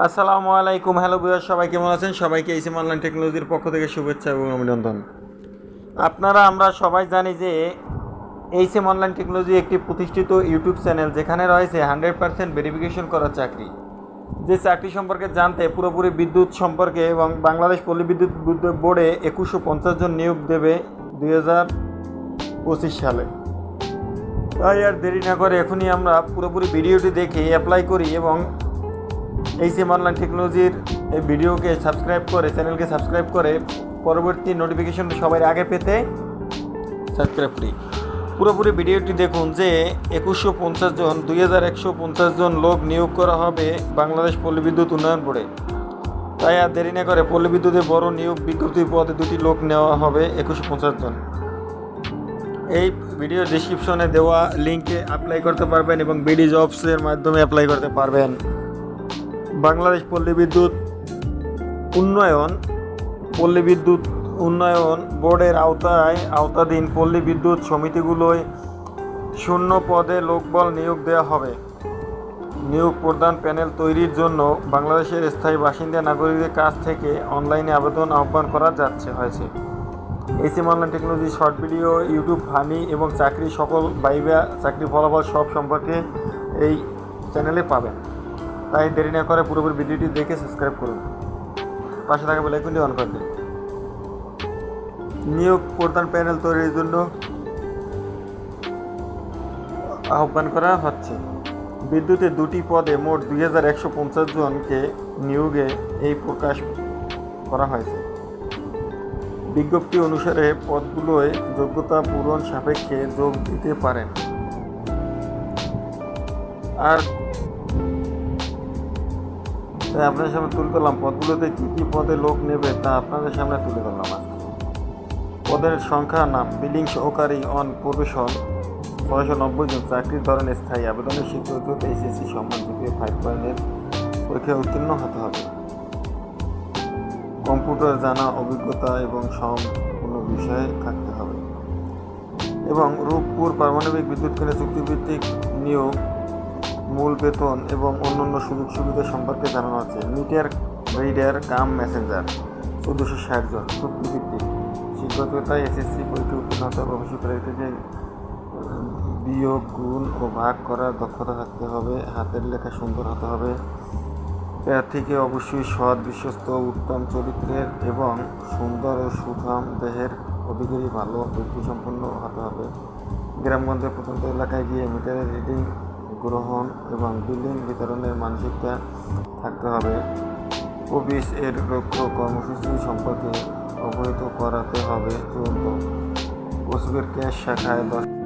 আসসালামু আলাইকুম, হ্যালো বুয়ার সবাই কেমন আছেন? সবাইকে এইসিম অনলাইন টেকনোলজির পক্ষ থেকে শুভেচ্ছা এবং অভিনন্দন। আপনারা, আমরা সবাই জানি যে এইসিম অনলাইন টেকনোলজি একটি প্রতিষ্ঠিত ইউটিউব চ্যানেল যেখানে রয়েছে হান্ড্রেড পার্সেন্ট ভেরিফিকেশন করা চাকরি। যে চাকরি সম্পর্কে জানতে পুরোপুরি বিদ্যুৎ সম্পর্কে এবং বাংলাদেশ পল্লী বিদ্যুৎ বিদ্যুৎ বোর্ডে একুশশো পঞ্চাশ জন নিয়োগ দেবে দুই হাজার পঁচিশ সালে। তাই আর দেরি না করে এখনই আমরা পুরোপুরি ভিডিওটি দেখে অ্যাপ্লাই করি এবং এই সিম অনলাইন টেকনোলজির এই ভিডিওকে সাবস্ক্রাইব করে চ্যানেলকে সাবস্ক্রাইব করে, পরবর্তী নোটিফিকেশন সবার আগে পেতে সাবস্ক্রাইব করি। পুরোপুরি ভিডিওটি দেখুন যে একুশশো পঞ্চাশ জন, দুই হাজার একশো পঞ্চাশ জন লোক নিয়োগ করা হবে বাংলাদেশ পল্লী বিদ্যুৎ উন্নয়ন বোর্ডে। তাই আর দেরি না করে পল্লী বিদ্যুতের বড় নিয়োগ বিজ্ঞপ্তি পদে দুটি লোক নেওয়া হবে একুশশো পঞ্চাশ জন। এই ভিডিও ডিসক্রিপশনে দেওয়া লিঙ্কে অ্যাপ্লাই করতে পারবেন এবং বিডি জবসের মাধ্যমে অ্যাপ্লাই করতে পারবেন। বাংলাদেশ পল্লী বিদ্যুৎ উন্নয়ন, পল্লী বিদ্যুৎ উন্নয়ন বোর্ডের আওতায় আওতাধীন পল্লী বিদ্যুৎ সমিতিগুলোয় শূন্য পদে লোকবল নিয়োগ দেওয়া হবে। নিয়োগ প্রদান প্যানেল তৈরির জন্য বাংলাদেশের স্থায়ী বাসিন্দা নাগরিকদের কাছ থেকে অনলাইনে আবেদন আহ্বান করা যাচ্ছে, হয়েছে। Asim online technology short video, YouTube funny এবং চাকরি সকল বাইবা চাকরি ফলাফল সব সম্পর্কে এই চ্যানেলে পাবেন। তাই দেরি না করে পুরোপুরি ভিডিওটি দেখে সাবস্ক্রাইব করুন। পাশে থাকা বেলাইকনটি অন করে দিন। নিয়োগ প্রদান প্যানেল তৈরির জন্য আহ্বান করা হচ্ছে। বিদ্যুতে দুটি পদে মোট দুই হাজার একশো পঞ্চাশ জনকে নিয়োগে এই প্রকাশ করা হয়েছে। বিজ্ঞপ্তি অনুসারে পদগুলোয় যোগ্যতা পূরণ সাপেক্ষে যোগ দিতে পারেন। আর তাই আপনাদের সামনে তুলে ধরলাম। পদগুলোতে কী কী পদে লোক নেবে তা আপনাদের সামনে তুলে ধরলাম আজকে। পদের সংখ্যা নাম বিলিং সহকারী অন প্রবেশন, ছয়শো নব্বই জন চাকরির ধরনের স্থায়ী আবেদনের শিক্ষক এইচএসসি সম্মান দ্বিতীয় ফাইভ পয়েন্টের পরীক্ষায় উত্তীর্ণ হতে হবে। কম্পিউটার জানা অভিজ্ঞতা এবং সম্পূর্ণ বিষয়ে থাকতে হবে। এবং রূপপুর পারমাণবিক বিদ্যুৎ কেন্দ্রে চুক্তিভিত্তিক নিয়োগ মূল বেতন এবং অন্যান্য সুযোগ সুবিধা সম্পর্কে জানানো আছে। মিটার রিডার কাম মেসেঞ্জার, চোদ্দোশো ষাট জন, চুক্তিভিত্তিক। শিক্ষকতায় এসএসসি পরীক্ষা উত্তীর্ণ হতে প্রার্থীকে বিয়োগ, গুণ ও ভাগ করার দক্ষতা থাকতে হবে। হাতের লেখা সুন্দর হতে হবে। প্রার্থীকে অবশ্যই সৎ, বিশ্বস্ত, উত্তম চরিত্রের এবং সুন্দর ও সুঠাম দেহের অধিকারী, ভালো ব্যক্তি সম্পন্ন হতে হবে। গ্রামগঞ্জে প্রত্যন্ত এলাকায় গিয়ে মিটারের রিডিং গ্রহণ এবং বিল্ডিং বিতরণের মানসিকতা থাকতে হবে। অফিস এর লক্ষ্য কর্মসূচি সম্পর্কে অবহিত করাতে হবে। চূড়ান্ত। পশুবের ক্যাশ শাখায় দশ